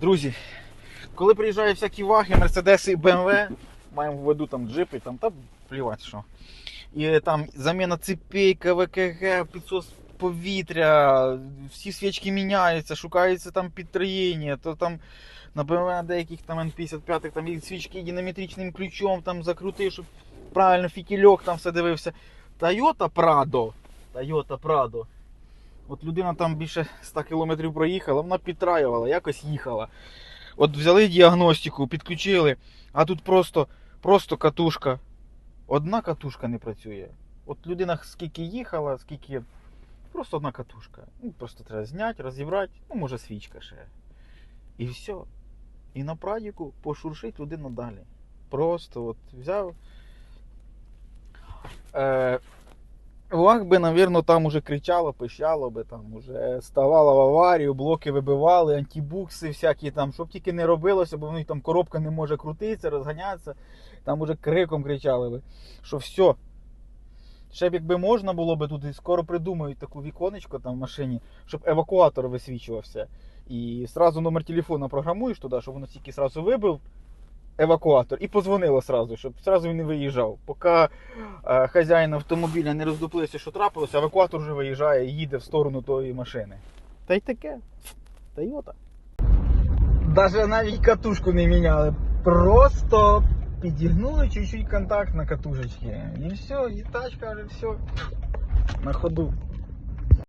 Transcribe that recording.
Друзі, коли приїжджають всякі ваги, мерседеси і БМВ, маємо в виду там джипи, там та плівати що. І там заміна цепей, КВКГ, підсос повітря, всі свічки міняються, шукається там підтроєння, то там на БМВ деяких там Н55 там і свічки динамітричним ключом там закрутив, щоб правильно фітільок там все дивився. Toyota Prado. Toyota Prado. От людина там більше 100 кілометрів проїхала, вона підтраювала, якось їхала. От взяли діагностику, підключили, а тут просто, просто катушка. Одна катушка не працює. От людина скільки їхала, скільки. Просто одна катушка. Ну, просто треба зняти, розібрати, ну, може свічка ще. І все. І на прадіку пошуршить людина далі. Просто от взяв. Е, Вах би, навірно, там уже кричало, пищало би, там уже ставало в аварію, блоки вибивали, антибукси всякі там, щоб тільки не робилося, бо в них там коробка не може крутитися, розганятися. Там уже криком кричали би, що все. Ще б якби можна було би тут, скоро придумають таку віконечко там в машині, щоб евакуатор висвічувався. І сразу номер телефона програмуєш туди, щоб воно тільки сразу вибив евакуатор і позвонило сразу, щоб сразу він не виїжджав. Поки е, хазяїн автомобіля не роздуплився, що трапилося, евакуатор вже виїжджає і їде в сторону тої машини. Та й таке. Тойота. Даже навіть катушку не міняли. Просто підігнули чуть-чуть контакт на катушечці. І все, і тачка вже все на ходу.